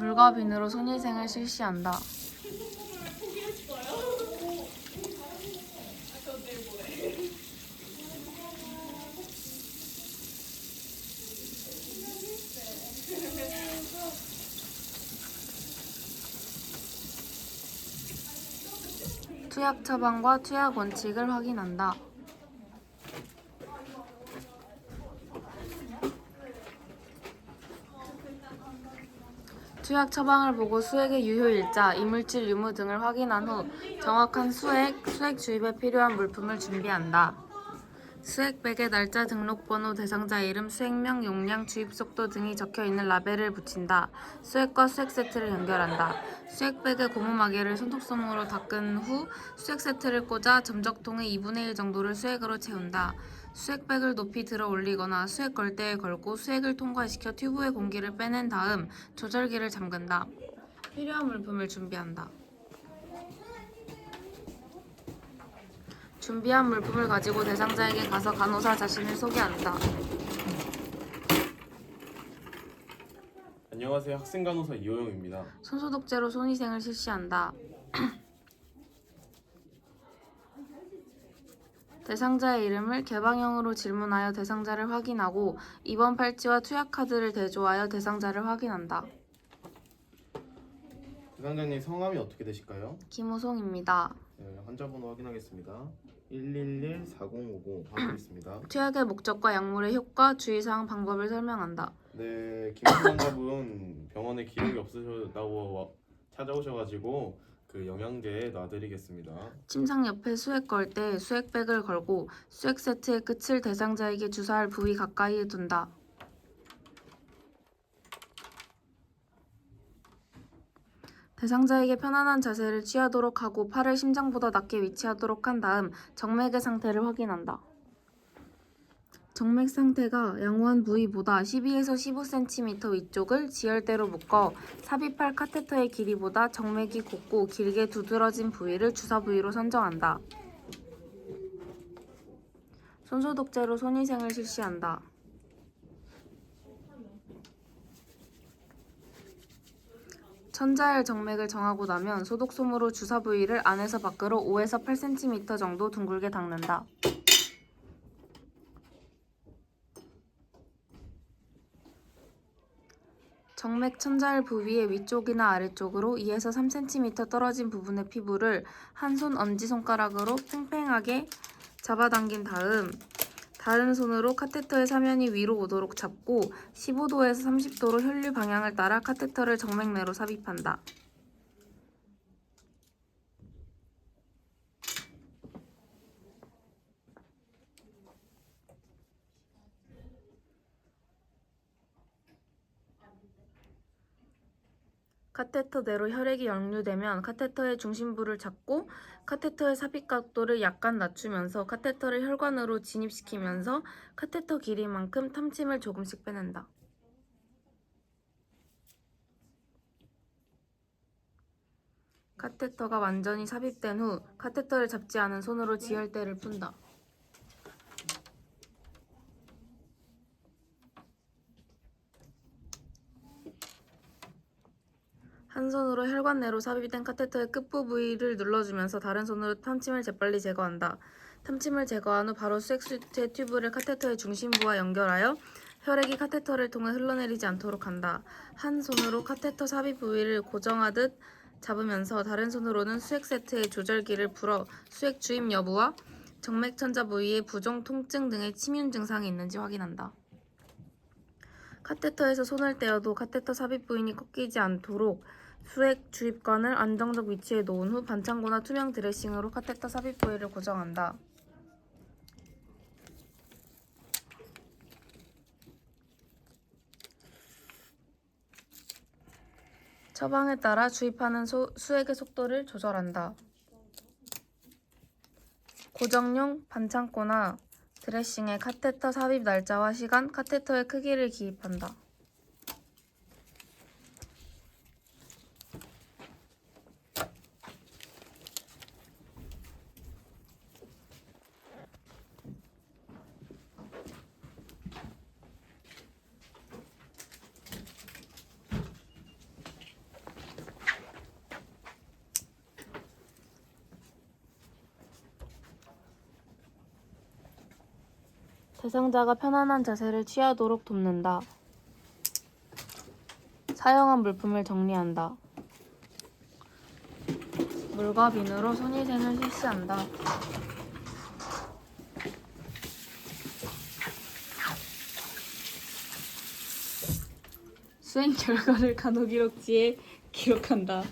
물과 비누로 손위생을 실시한다. 투약 처방과 투약 원칙을 확인한다. 투약 처방을 보고 수액의 유효일자, 이물질 유무 등을 확인한 후 정확한 수액, 수액 주입에 필요한 물품을 준비한다. 수액백에 날짜, 등록번호, 대상자 이름, 수액명, 용량, 주입 속도 등이 적혀 있는 라벨을 붙인다. 수액과 수액 세트를 연결한다. 수액백의 고무 마개를 손톱솜으로 닦은 후 수액 세트를 꽂아 점적통의 2분의 1 정도를 수액으로 채운다. 수액백을 높이 들어 올리거나 수액 걸대에 걸고 수액을 통과시켜 튜브의 공기를 빼낸 다음 조절기를 잠근다. 필요한 물품을 준비한다. 준비한 물품을 가지고 대상자에게 가서 간호사 자신을 소개한다. 안녕하세요. 학생 간호사 이호영입니다. 손소독제로 손위생을 실시한다. 대상자의 이름을 개방형으로 질문하여 대상자를 확인하고 입원 팔찌와 투약 카드를 대조하여 대상자를 확인한다. 대상자님 성함이 어떻게 되실까요? 김우송입니다. 네, 환자 번호 확인하겠습니다. 111-4050 확인했습니다. 투약의 목적과 약물의 효과, 주의사항, 방법을 설명한다. 네, 김 환자분 병원에 기록이 없으셨다고 와- 찾아오셔가지고 그 영양제 놔드리겠습니다. 침상 옆에 수액 걸 때 수액백을 걸고 수액 세트의 끝을 대상자에게 주사할 부위 가까이에 둔다. 대상자에게 편안한 자세를 취하도록 하고 팔을 심장보다 낮게 위치하도록 한 다음 정맥의 상태를 확인한다. 정맥 상태가 양호한 부위보다 12에서 15cm 위쪽을 지혈대로 묶어 삽입할 카테터의 길이보다 정맥이 곱고 길게 두드러진 부위를 주사 부위로 선정한다. 손소독제로 손위생을 실시한다. 천자일 정맥을 정하고 나면 소독솜으로 주사 부위를 안에서 밖으로 5에서 8cm 정도 둥글게 닦는다. 정맥 천자일 부위의 위쪽이나 아래쪽으로 2에서 3cm 떨어진 부분의 피부를 한 손 엄지손가락으로 팽팽하게 잡아당긴 다음 다른 손으로 카테터의 사면이 위로 오도록 잡고 15도에서 30도로 혈류 방향을 따라 카테터를 정맥 내로 삽입한다. 카테터 내로 혈액이 역류되면 카테터의 중심부를 잡고 카테터의 삽입 각도를 약간 낮추면서 카테터를 혈관으로 진입시키면서 카테터 길이만큼 탐침을 조금씩 빼낸다. 카테터가 완전히 삽입된 후 카테터를 잡지 않은 손으로 지혈대를 푼다. 한 손으로 혈관 내로 삽입된 카테터의 끝부 부위를 눌러주면서 다른 손으로 탐침을 재빨리 제거한다. 탐침을 제거한 후 바로 수액 수트의 튜브를 카테터의 중심부와 연결하여 혈액이 카테터를 통해 흘러내리지 않도록 한다. 한 손으로 카테터 삽입 부위를 고정하듯 잡으면서 다른 손으로는 수액 세트의 조절기를 풀어 수액 주입 여부와 정맥 천자 부위에 부종 통증 등의 침윤 증상이 있는지 확인한다. 카테터에서 손을 떼어도 카테터 삽입 부위이 꺾이지 않도록 수액 주입관을 안정적 위치에 놓은 후 반창고나 투명 드레싱으로 카테터 삽입 부위를 고정한다. 처방에 따라 주입하는 소- 수액의 속도를 조절한다. 고정용 반창고나 드레싱에 카테터 삽입 날짜와 시간, 카테터의 크기를 기입한다. 대상자가 편안한 자세를 취하도록 돕는다. 사용한 물품을 정리한다. 물과 비누로 손위생을 실시한다. 수행 결과를 간호기록지에 기록한다.